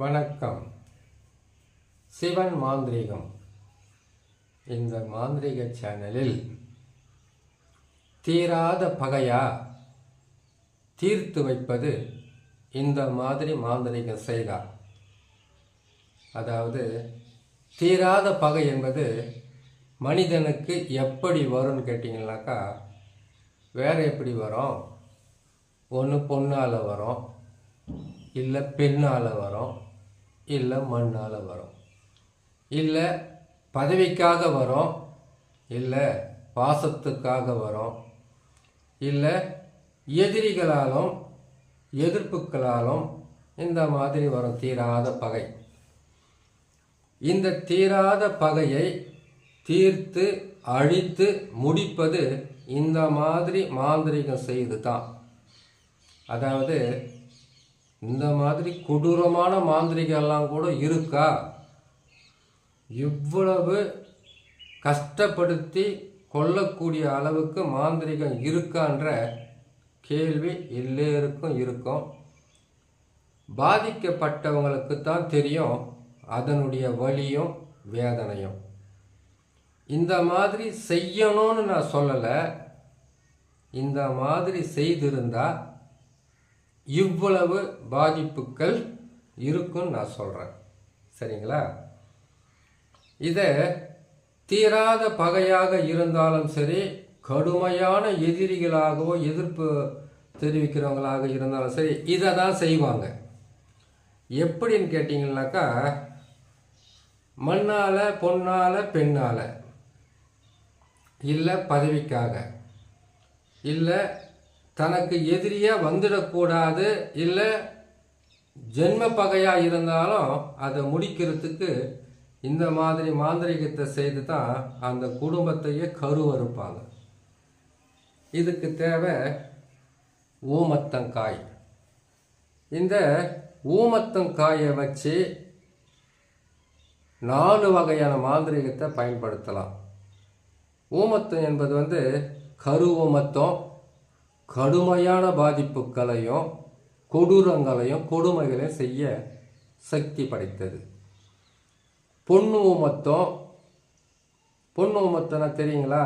வணக்கம். சிவன் மாந்திரீகம். இந்த மாந்திரிக சேனலில் தீராத பகையா தீர்த்து வைப்பது இந்த மாதிரி மாந்திரீகம் செய்தா அதாவது தீராத பகை என்பது மனிதனுக்கு எப்படி வரும்னு கேட்டிங்கனாக்கா வேறு எப்படி வரும்? ஒன்று பொண்ணால் வரும் இல்லை பெண்ணால் வரும். இல்லை மண்ணால் வரும். இல்லை பதவிக்காக வரும். இல்லை பாசத்துக்காக வரும். இல்லை எதிரிகளாலும் எதிர்ப்புகளாலும் இந்த மாதிரி வரும் தீராத பகை. இந்த தீராத பகையை தீர்த்து அழித்து முடிப்பது இந்த மாதிரி மாந்திரிகம் செய்து தான் அதாவது இந்த மாதிரி கொடூரமான மாந்திரிகம் எல்லாம் கூட இருக்கா? இவ்வளவு கஷ்டப்படுத்தி கொல்லக்கூடிய அளவுக்கு மாந்திரிகம் இருக்கான்ற கேள்வி எல்லோருக்கும் இருக்கும். பாதிக்கப்பட்டவங்களுக்கு தான் தெரியும் அதனுடைய வலியும் வேதனையும். இந்த மாதிரி செய்யணும்னு நான் சொல்லலை. இந்த மாதிரி செய்திருந்தால் இவ்வளவு பாதிப்புகள் இருக்குன்னு நான் சொல்கிறேன் சரிங்களா? இதை தீராத பகையாக இருந்தாலும் சரி கடுமையான எதிரிகளாகவோ எதிர்ப்பு தெரிவிக்கிறவங்களாக இருந்தாலும் சரி இதை தான் செய்வாங்க. எப்படின்னு கேட்டிங்கனாக்கா மண்ணால் பொண்ணால் பெண்ணால். இல்லை பதவிக்காக. இல்லை தனக்கு எதிரியாக வந்துடக்கூடாது இல்லை ஜென்ம பகையாக இருந்தாலும் அதை முடிக்கிறதுக்கு இந்த மாதிரி மாந்திரிகத்தை செய்து தான் அந்த குடும்பத்தையே கருவறுப்பாங்க. இதுக்கு தேவை ஊமத்தங்காய் இந்த ஊமத்தங்காயை வச்சு நாலு வகையான மாந்திரிகத்தை பயன்படுத்தலாம். ஊமத்தம் என்பது வந்து கரு ஊமத்தம் கடுமையான பாதிப்புகளையும் கொடூரங்களையும் கொடுமைகளையும் செய்ய சக்தி படைத்தது. பொண்ணு ஊமத்தம் பொண்ணு ஊமத்தம்னா தெரியுங்களா?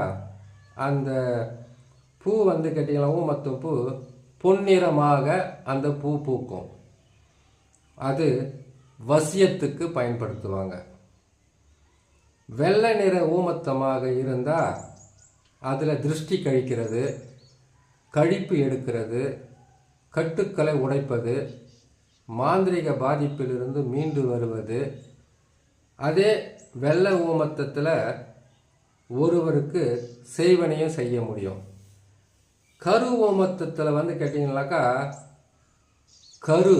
அந்த பூ வந்து கேட்டிங்களா? ஊமத்தம் பூ பொன்னிறமாக அந்த பூ பூக்கும். அது வசியத்துக்கு பயன்படுத்துவாங்க. வெள்ளை நிற ஊமத்தமாக இருந்தால் அதில் திருஷ்டி கழிக்கிறது. கழிப்பு எடுக்கிறது கட்டுக்களை உடைப்பது மாந்திரிக பாதிப்பிலிருந்து மீண்டு வருவது. அதே வெள்ளை ஊமத்தத்தில் ஒருவருக்கு செய்வனையும் செய்ய முடியும். கரு ஓமத்தத்தில் வந்து கேட்டிங்கனாக்கா கரு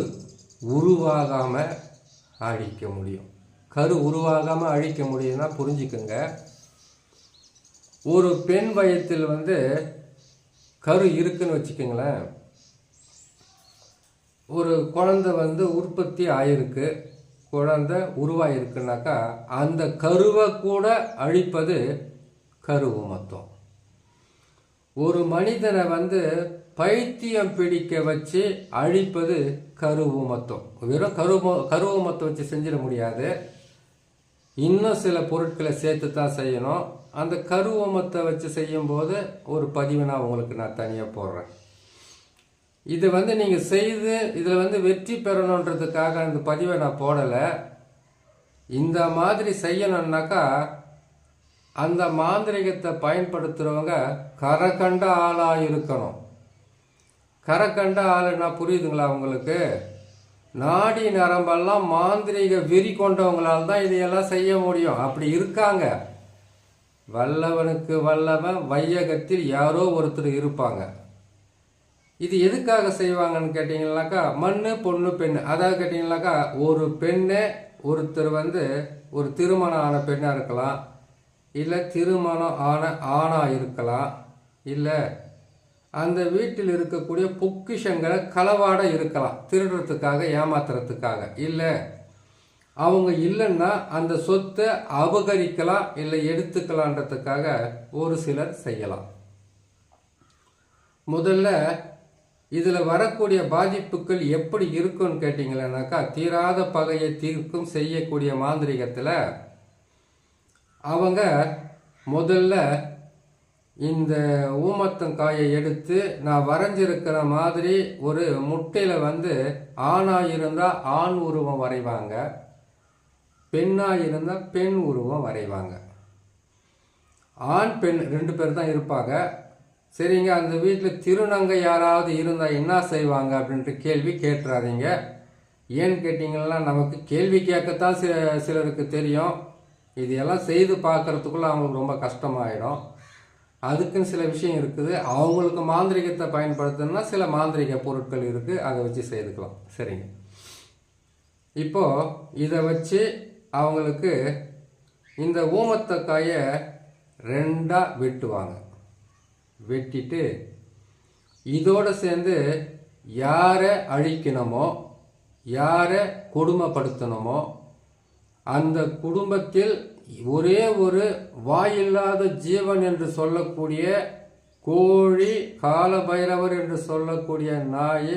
உருவாகாமல் அழிக்க முடியும். கரு உருவாகாமல் அழிக்க முடியும்னா புரிஞ்சுக்குங்க. ஒரு பெண் வயத்தில் வந்து கரு இருக்குன்னு வச்சுக்கோங்களேன். ஒரு குழந்தை வந்து உற்பத்தி ஆயிருக்கு. குழந்தை உருவாயிருக்குனாக்கா அந்த கருவை கூட அழிப்பது கருவு மொத்தம். ஒரு மனிதனை வந்து பைத்தியம் பிடிக்க வச்சு அழிப்பது கருவு மொத்தம். வெறும் கருவு கருவு மொத்தம் வச்சு செஞ்சிட முடியாது. இன்னும் சில பொருட்களை சேர்த்து தான் செய்யணும். அந்த கருவமத்தை வச்சு செய்யும்போது ஒரு பதிவை நான் உங்களுக்கு நான் தனியாக போடுறேன். இது வந்து நீங்கள் செய்து இதில் வந்து வெற்றி பெறணுன்றதுக்காக அந்த பதிவை நான் போடலை. இந்த மாதிரி செய்யணுன்னாக்கா அந்த மாந்திரிகத்தை பயன்படுத்துகிறவங்க கரகண்ட ஆளாக இருக்கணும். கரகண்ட ஆளுன்னா புரியுதுங்களா உங்களுக்கு? நாடி நரம்பெல்லாம் மாந்திரிக வெறி கொண்டவங்களால் தான் இதையெல்லாம் செய்ய முடியும். அப்படி இருக்காங்க. வல்லவனுக்கு வல்லவன் வையகத்தில் யாரோ ஒருத்தர் இருப்பாங்க. இது எதுக்காக செய்வாங்கன்னு கேட்டிங்கனாக்கா மண் பொண்ணு பெண் அதாவது கேட்டிங்கனாக்கா ஒரு பெண்ணே ஒருத்தர் வந்து ஒரு திருமணம் ஆன பெண்ணாக இருக்கலாம் இல்லை திருமணம் ஆன ஆணாக இருக்கலாம் இல்லை அந்த வீட்டில் இருக்கக்கூடிய பொக்கிஷங்களை களவாட இருக்கலாம் திருடுறதுக்காக ஏமாத்துறதுக்காக. இல்லை அவங்க இல்லைன்னா அந்த சொத்தை அபகரிக்கலாம் இல்லை எடுத்துக்கலான்றதுக்காக ஒரு சிலர் செய்யலாம். முதல்ல இதில் வரக்கூடிய பாதிப்புகள் எப்படி இருக்குன்னு கேட்டிங்களேனாக்கா தீராத பகையை தீர்க்கும் செய்யக்கூடிய மாந்திரிகத்தில் அவங்க முதல்ல இந்த ஊமத்தங்காயை எடுத்து நான் வரைஞ்சிருக்கிற மாதிரி ஒரு முட்டையில் வந்து ஆணாக இருந்தால் ஆண் உருவம் வரைவாங்க. பெண்ணாக இருந்தால் பெண் உருவம் வரைவாங்க. ஆண் பெண் ரெண்டு பேர் தான் இருப்பாங்க. சரிங்க அந்த வீட்டில் திருநங்கை யாராவது இருந்தால் என்ன செய்வாங்க அப்படின்ட்டு கேள்வி கேட்டுறாதீங்க. ஏன்னு கேட்டிங்கன்னா நமக்கு கேள்வி கேட்கத்தான் சில சிலருக்கு தெரியும். இதையெல்லாம் செய்து பார்க்குறதுக்குள்ளே அவங்களுக்கு ரொம்ப கஷ்டமாயிடும். அதுக்குன்னு சில விஷயம் இருக்குது. அவங்களுக்கு மாந்திரிகத்தை பயன்படுத்தணும்னா சில மாந்திரிக பொருட்கள் இருக்குது அதை வச்சு செய்துக்கலாம். சரிங்க. இப்போது இதை வச்சு அவங்களுக்கு இந்த ஊமத்தக்காயை ரெண்டாக வெட்டுவாங்க. வெட்டிட்டு இதோடு சேர்ந்து யாரை அழிக்கணுமோ யாரை கொடுமைப்படுத்தணுமோ அந்த குடும்பத்தில் ஒரே ஒரு வாயில்லாத ஜீவன் என்று சொல்லக்கூடிய கோழி காலபைரவர் என்று சொல்லக்கூடிய நாய்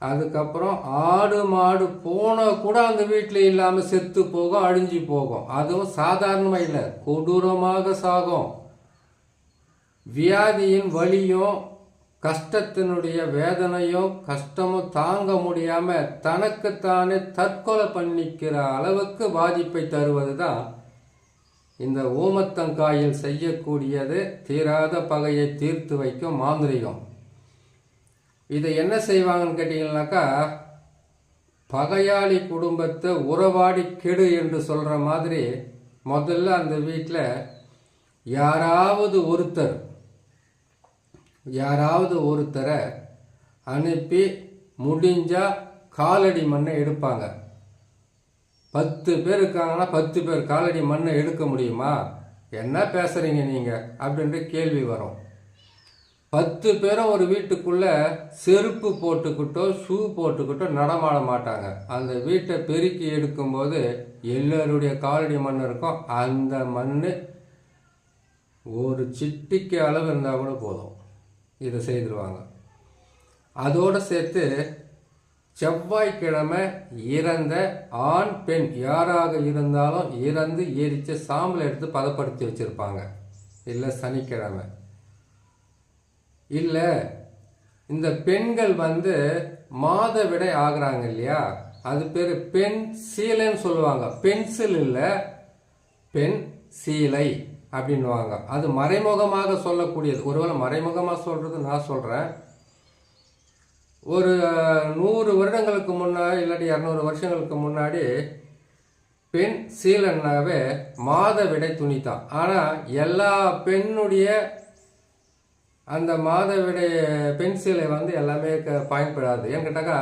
அதுக்கப்புறம் ஆடு மாடு போனால் கூட அந்த வீட்டில் இல்லாமல் செத்து போகும் அழிஞ்சு போகும். அதுவும் சாதாரணமாக இல்லை கொடூரமாக சாகும். வியாதியின் வலியும் கஷ்டத்தினுடைய வேதனையும் கஷ்டமும் தாங்க முடியாமல் தனக்குத்தானே தற்கொலை பண்ணிக்கிற அளவுக்கு பாதிப்பை தருவது தான் இந்த ஊமத்தங்காயில் செய்யக்கூடியது. தீராத பகையை தீர்த்து வைக்கும் மாந்திரிகம். இதை என்ன செய்வாங்கன்னு கேட்டீங்கன்னாக்கா பகையாளி குடும்பத்தை உறவாடி கெடு என்று சொல்கிற மாதிரி முதல்ல அந்த வீட்டில் யாராவது ஒருத்தர் யாராவது ஒருத்தரை அனுப்பி முடிஞ்சால் காலடி மண்ணை எடுப்பாங்க. பத்து பேர் இருக்காங்கன்னா பத்து பேர் காலடி மண்ணை எடுக்க முடியுமா? என்ன பேசுகிறீங்க நீங்கள் அப்படின்ற கேள்வி வரும். பத்து பேரும் ஒரு வீட்டுக்குள்ள செருப்பு போட்டுக்கிட்டோ ஷூ போட்டுக்கிட்டோ நடமாட மாட்டாங்க. அந்த வீட்டை பெருக்கி எடுக்கும்போது எல்லோருடைய காலடி மண் இருக்கும். அந்த மண் ஒரு சிட்டிக்கு அளவு இருந்தால் கூட போதும். இதை செய்திருவாங்க. அதோடு சேர்த்து செவ்வாய்க்கிழமை இறந்த ஆண் பெண் யாராக இருந்தாலும் இறந்து எரித்து சாம்பலை எடுத்து பதப்படுத்தி வச்சுருப்பாங்க. இல்லை சனிக்கிழமை. இல்லை இந்த பெண்கள் வந்து மாதவிடை ஆகுறாங்க இல்லையா? அது பேர் பெண் சீலைன்னு சொல்லுவாங்க. பென்சில் இல்லை பெண் சீலை அப்படின்வாங்க அது மறைமுகமாக சொல்லக்கூடியது. ஒருவேளை மறைமுகமாக சொல்கிறது நான் சொல்கிறேன் ஒரு நூறு வருடங்களுக்கு முன்னாடி இல்லாட்டி இரநூறு வருஷங்களுக்கு முன்னாடி பெண் சீலன்னாவே மாதவிடை துணி தான் ஆனால் எல்லா பெண்ணுடைய அந்த மாதவிடைய பெண் சீலை வந்து எல்லாமே க பயன்படாது. ஏன்னு கேட்டாக்கா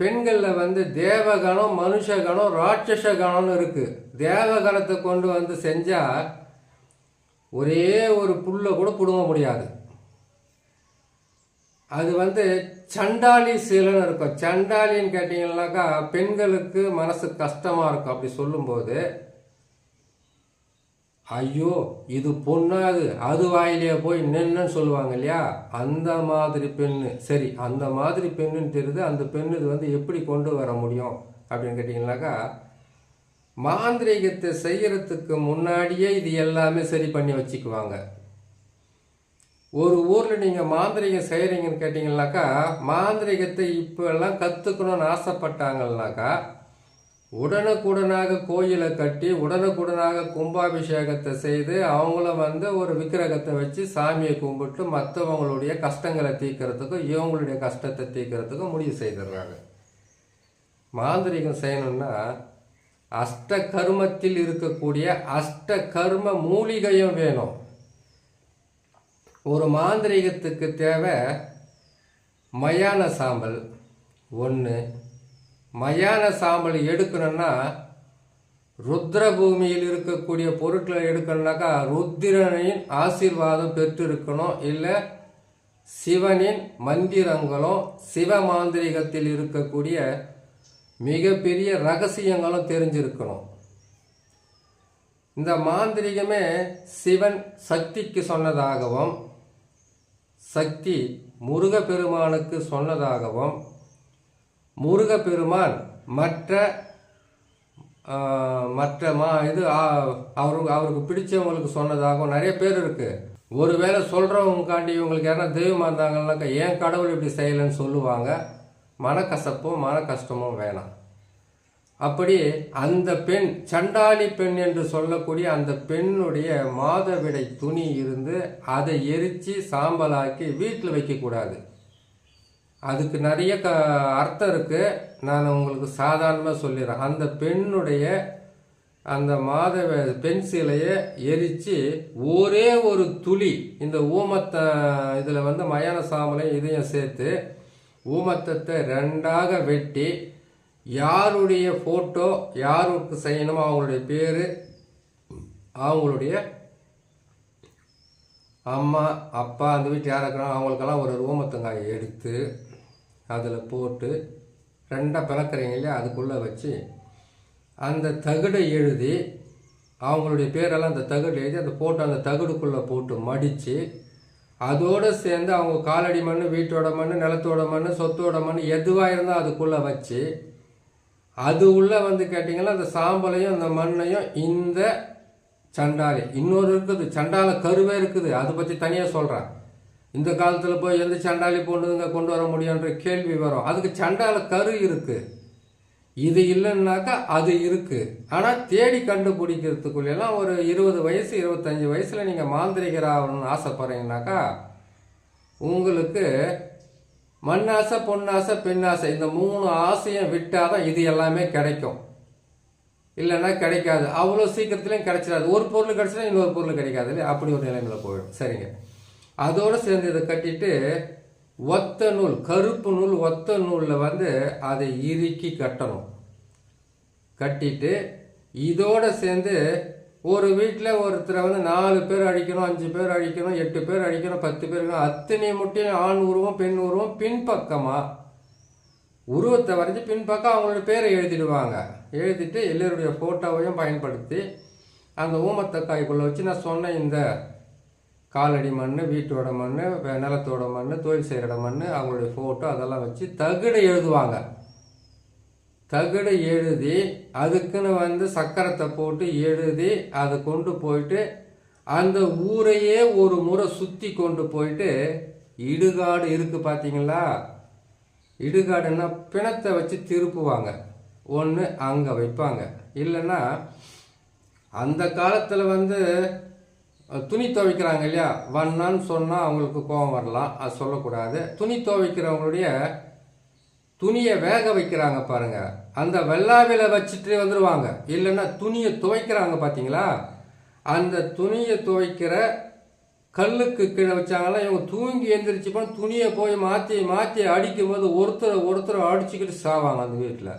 பெண்களில் வந்து தேவகணம் மனுஷகணம் ராட்சச கணம்னு இருக்குது தேவகணத்தை கொண்டு வந்து செஞ்சால் ஒரே ஒரு புல்லை கூட பிடுங்க முடியாது. அது வந்து சண்டாளி சீலன்னு இருக்கும். சண்டாளின்னு கேட்டிங்கன்னாக்கா பெண்களுக்கு மனசு கஷ்டமாக இருக்கும். அப்படி சொல்லும்போது ஐயோ இது பொண்ணாது அது வாயிலே போய் நின்னுன்னு சொல்லுவாங்க இல்லையா? அந்த மாதிரி பெண்ணு. சரி அந்த மாதிரி பெண்ணுன்னு தெரியுது அந்த பெண்ணு இது வந்து எப்படி கொண்டு வர முடியும் அப்படின்னு கேட்டிங்கனாக்கா மாந்திரீகத்தை செய்கிறதுக்கு முன்னாடியே இது எல்லாமே சரி பண்ணி வச்சுக்குவாங்க. ஒரு ஊரில் நீங்கள் மாந்திரிகம் செய்கிறீங்கன்னு கேட்டிங்கனாக்கா மாந்திரிகத்தை இப்போ எல்லாம் கற்றுக்கணும்னு ஆசைப்பட்டாங்கன்னாக்கா உடனுக்குடனாக கோயிலை கட்டி உடனுக்குடனாக கும்பாபிஷேகத்தை செய்து அவங்கள வந்து ஒரு விக்கிரகத்தை வச்சு சாமியை கும்பிட்டு மற்றவங்களுடைய கஷ்டங்களை தீர்க்கறதுக்கும் இவங்களுடைய கஷ்டத்தை தீர்க்கறதுக்கும் முடிவு செய்திடுறாங்க. மாந்திரிகம் செய்யணும்னா அஷ்ட கருமத்தில் இருக்கக்கூடிய அஷ்ட கர்ம மூலிகையும் வேணும். ஒரு மாந்திரிகத்துக்கு தேவை மயான சாம்பல் ஒன்று மயான சாம்பல் எடுக்கணும்னா ருத்ர பூமியில் இருக்கக்கூடிய பொருட்களை எடுக்கணும்னாக்கா ருத்திரனின் ஆசீர்வாதம் பெற்று இருக்கணும் இல்லை சிவனின் மந்திரங்களும் சிவ மாந்திரிகத்தில் இருக்கக்கூடிய மிகப்பெரிய ரகசியங்களும் தெரிஞ்சிருக்கணும். இந்த மாந்திரிகமே சிவன் சக்திக்கு சொன்னதாகவும் சக்தி முருகப்பெருமானுக்கு சொன்னதாகவும் முருகப்பெருமான் மற்ற மற்ற மா இது அவருக்கு அவருக்கு பிடிச்சவங்களுக்கு சொன்னதாகவும் நிறைய பேர் இருக்குது ஒருவேளை சொல்கிறவங்காண்டி இவங்களுக்கு யாரா தெய்வமாக இருந்தாங்கன்னாக்கா ஏன் கடவுள் இப்படி செய்யலைன்னு சொல்லுவாங்க. மனக்கசப்பும் மன கஷ்டமும் வேணாம். அப்படி அந்த பெண் சண்டாளி பெண் என்று சொல்லக்கூடிய அந்த பெண்ணுடைய மாதவிடை துணி இருந்து அதை எரித்து சாம்பலாக்கி வீட்டில் வைக்கக்கூடாது. அதுக்கு நிறைய க அர்த்தம் இருக்குது நான் உங்களுக்கு சாதாரணமாக சொல்லிடுறேன். அந்த பெண்ணுடைய அந்த மாதவ பெண் சிலையை எரித்து ஒரே ஒரு துளி இந்த ஊமத்தை இதில் வந்து மயான சாம்பலையும் இதையும் சேர்த்து ஊமத்தத்தை ரெண்டாக வெட்டி யாருடைய ஃபோட்டோ யாருக்கு செய்யணுமோ அவங்களுடைய பேர் அவங்களுடைய அம்மா அப்பா அந்த வீட்டில் யார் இருக்கிறாங்க அவங்களுக்கெல்லாம் ஒரு ரோமத்தங்காயை எடுத்து அதில் போட்டு ரெண்டாக பிளக்கிறீங்க இல்லையா? அதுக்குள்ளே வச்சு அந்த தகடை எழுதி அவங்களுடைய பேரெல்லாம் அந்த தகடு எழுதி அந்த போட்டு அந்த தகடுக்குள்ளே போட்டு மடித்து அதோடு சேர்ந்து அவங்க காலடி மண் வீட்டோட மண் நிலத்தோட மண் சொத்தோட மண் எதுவாக இருந்தால் அதுக்குள்ளே வச்சு அது உள்ளே வந்து கேட்டிங்கன்னா அந்த சாம்பலையும் அந்த மண்ணையும் இந்த சண்டாலி. இன்னொரு இருக்குது சண்டால கருவே இருக்குது. அதை பற்றி தனியாக சொல்கிறேன் இந்த காலத்தில் போய் எந்த சண்டாலி பொண்ணுங்க கொண்டு வர முடியுன்ற கேள்வி வரும். அதுக்கு சண்டால கரு இருக்குது இது இல்லைன்னாக்கா அது இருக்குது ஆனால் தேடி கண்டுபிடிக்கிறதுக்குள்ளெல்லாம் ஒரு இருபது வயசு இருபத்தஞ்சி வயசில் நீங்கள் மாந்திரிகராகணும்னு ஆசைப்படுறீங்கனாக்கா உங்களுக்கு மண்ணாசை பொன்னாசை பெண்ணாசை இந்த மூணு ஆசையும் விட்டால் தான் இது எல்லாமே கிடைக்கும். இல்லைன்னா கிடைக்காது. அவ்வளோ சீக்கிரத்துலையும் கிடைச்சிடாது. ஒரு பொருள் கிடைச்சினா இன்னொரு பொருள் கிடைக்காது. இல்லையா? அப்படி ஒரு நிலைமையில் போயிடும். சரிங்க. அதோடு சேர்ந்து இதை கட்டிட்டு ஒத்த நூல் கருப்பு நூல் ஒத்த நூலில் வந்து அதை இறுக்கி கட்டணும். கட்டிட்டு இதோடு சேர்ந்து ஒரு வீட்டில் ஒருத்தரை வந்து நாலு பேர் அடிக்கணும் அஞ்சு பேர் அடிக்கணும் எட்டு பேர் அடிக்கணும் பத்து பேர் அத்தனை முட்டையும் ஆண் உருவம் பெண் உருவம் பின்பக்கமாக உருவத்தை வரைஞ்சி பின்பக்கம் அவங்களோட பேரை எழுதிடுவாங்க. எழுதிட்டு எல்லோருடைய ஃபோட்டோவையும் பயன்படுத்தி அந்த ஊமத்தக்காய்க்குள்ளே வச்சு நான் சொன்ன இந்த காலடி மண் வீட்டோட மண் நிலத்தோட மண் தொழில் செய்கிற மண் அவங்களுடைய ஃபோட்டோ அதெல்லாம் வச்சு தகுடு எழுதுவாங்க. தகுடு எழுதி அதுக்குன்னு வந்து சக்கரத்தை போட்டு எழுதி அதை கொண்டு போயிட்டு அந்த ஊரையே ஒரு முறை சுற்றி கொண்டு போயிட்டு இடுகாடு இருக்குது பார்த்தீங்களா இடுகாடுன்னா பிணத்தை வச்சு திருப்புவாங்க. ஒன்று அங்கே வைப்பாங்க. இல்லைன்னா அந்த காலத்தில் வந்து துணி துவைக்கிறாங்க இல்லையா? வண்ணான்னு சொன்னால் அவங்களுக்கு கோபம் வரலாம். அது சொல்லக்கூடாது. துணி துவைக்கிறவங்களுடைய துணியை வேக வைக்கிறாங்க பாருங்கள் அந்த வெள்ளாவில வச்சுட்டு வந்துடுவாங்க இல்லைன்னா துணியை துவைக்கிறாங்க பார்த்தீங்களா அந்த துணியை துவைக்கிற கல்லுக்கு கீழே வச்சாங்களா இவங்க தூங்கி எந்திரிச்சு போன துணியை போய் மாற்றி மாற்றி அடிக்கும்போது ஒருத்தரை ஒருத்தரை அடிச்சுக்கிட்டு சாவாங்க அந்த வீட்டில்.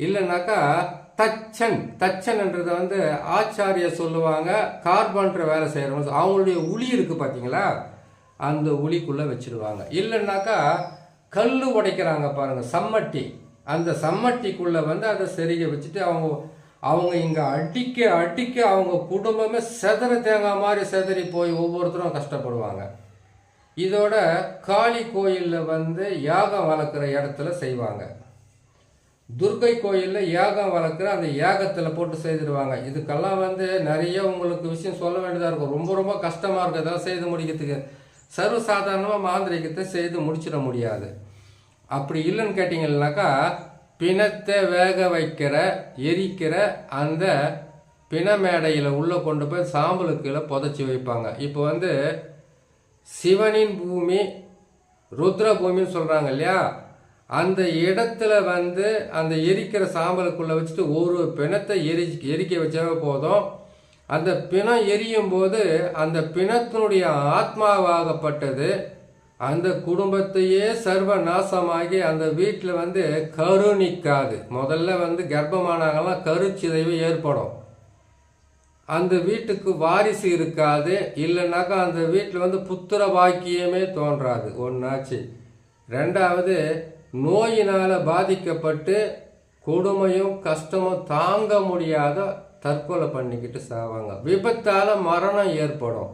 இல்லைனாக்கா தச்சன் தச்சன்ன்றதை வந்து ஆச்சாரிய சொல்லுவாங்க கார்பன்ற வேலை செய்கிறவங்க அவங்களுடைய உளி இருக்குது பார்த்தீங்களா அந்த உளிக்குள்ளே வச்சுருவாங்க. இல்லைன்னாக்கா கல் உடைக்கிறாங்க பாருங்கள் சம்மட்டி. அந்த சம்மட்டிக்குள்ளே வந்து அதை செருக வச்சுட்டு அவங்க அவங்க இங்கே அடிக்க அடிக்க அவங்க குடும்பமே செதற தேங்காய் மாதிரி செதறி போய் ஒவ்வொருத்தரும் கஷ்டப்படுவாங்க. இதோட காளி கோயிலில் வந்து யாகம் வளர்க்குற இடத்துல செய்வாங்க. துர்கை கோயிலில் யாகம் வளர்க்குற அந்த யாகத்தில் போட்டு செய்திருவாங்க இதுக்கெல்லாம் வந்து நிறைய உங்களுக்கு விஷயம் சொல்ல வேண்டியதாக இருக்கும். ரொம்ப ரொம்ப கஷ்டமாக இருக்கும் இதெல்லாம் செய்து முடிக்கிறதுக்கு. சர்வசாதாரணமாக மாந்திரிகத்தை செய்து முடிச்சிட முடியாது. அப்படி இல்லைன்னு கேட்டிங்கன்னாக்கா பிணத்தை வேக வைக்கிற எரிக்கிற அந்த பிண மேடையில் உள்ளே கொண்டு போய் சாம்பலுக்குள்ள புதைச்சி வைப்பாங்க. இப்போ வந்து சிவனின் பூமி ருத்ர பூமின்னு சொல்கிறாங்க இல்லையா? அந்த இடத்துல வந்து அந்த எரிக்கிற சாம்பலுக்குள்ளே வச்சுட்டு ஒரு பிணத்தை எரி எரிக்க வச்சாவே போதும். அந்த பிணம் எரியும் போது அந்த பிணத்தினுடைய ஆத்மாவாகப்பட்டது. அந்த குடும்பத்தையே சர்வ நாசமாகி அந்த வீட்டில் வந்து கரு நிற்காது முதல்ல வந்து கர்ப்பமானாங்கெல்லாம் கருச்சிதைவு ஏற்படும். அந்த வீட்டுக்கு வாரிசு இருக்காது. இல்லைனாக்கா அந்த வீட்டில் வந்து புத்திர பாக்கியமே தோன்றாது. ஒன்றாச்சு ரெண்டாவது நோயினால் பாதிக்கப்பட்டு கொடுமையும் கஷ்டமும் தாங்க முடியாத தற்கொலை பண்ணிக்கிட்டு சாவாங்க. விபத்தால் மரணம் ஏற்படும்.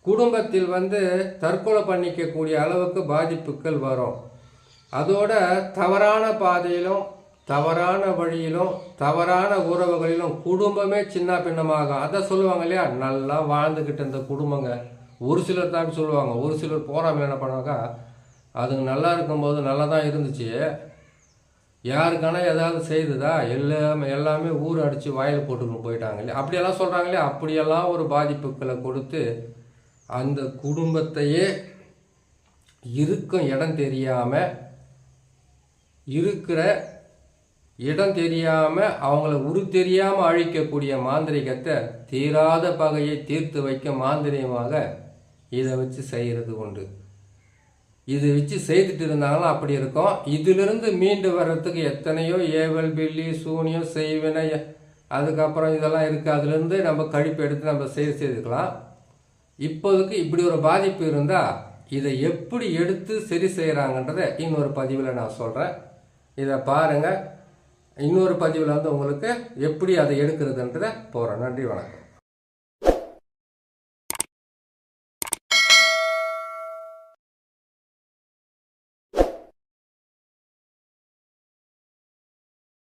குடும்பத்தில் வந்து தற்கொலை பண்ணிக்கக்கூடிய அளவுக்கு பாதிப்புகள் வரும். அதோட தவறான பாதையிலும் தவறான வழியிலும் தவறான உறவுகளிலும் குடும்பமே சின்ன பின்னமாகும் அதை சொல்லுவாங்க இல்லையா? நல்லா வாழ்ந்துக்கிட்டு இருந்த குடும்பங்க. ஒரு சிலர் தான் சொல்லுவாங்க. ஒரு சிலர் போகிறாமல் என்ன பண்ணுவாங்க? அதுங்க நல்லா இருக்கும்போது நல்லா தான் இருந்துச்சு. யாருக்கான ஏதாவது செய்ததா? எல்லாமே எல்லாமே ஊர் அடித்து வாயில் போட்டுன்னு போயிட்டாங்களே அப்படியெல்லாம் சொல்கிறாங்களே அப்படியெல்லாம் ஒரு பாதிப்புகளை கொடுத்து அந்த குடும்பத்தையே இருக்கும் இடம் தெரியாமல் இருக்கிற இடம் தெரியாமல் அவங்கள உரு தெரியாமல் அழிக்கக்கூடிய மாந்திரிகத்தை தீராத பகையை தீர்த்து வைக்க மாந்திரியமாக இதை வச்சு செய்கிறது உண்டு. இது வச்சு செய்துட்டு இருந்தாங்கன்னா அப்படி இருக்கும். இதிலிருந்து மீண்டு வர்றதுக்கு எத்தனையோ ஏவல் பில்லி சூனியம் செய்வினை அதுக்கப்புறம் இதெல்லாம் இருக்குது அதுலேருந்து நம்ம கழிப்பு எடுத்து நம்ம செய்து செய்துக்கலாம். இப்போதுக்கு இப்படி ஒரு பாதிப்பு இருந்தால் இதை எப்படி எடுத்து சரி செய்கிறாங்கன்றதை இன்னொரு பதிவில் நான் சொல்கிறேன் இதை பாருங்கள் இன்னொரு பதிவில் வந்து உங்களுக்கு எப்படி அதை எடுக்கிறதுன்றதை போகிறேன் நன்றி வணக்கம்.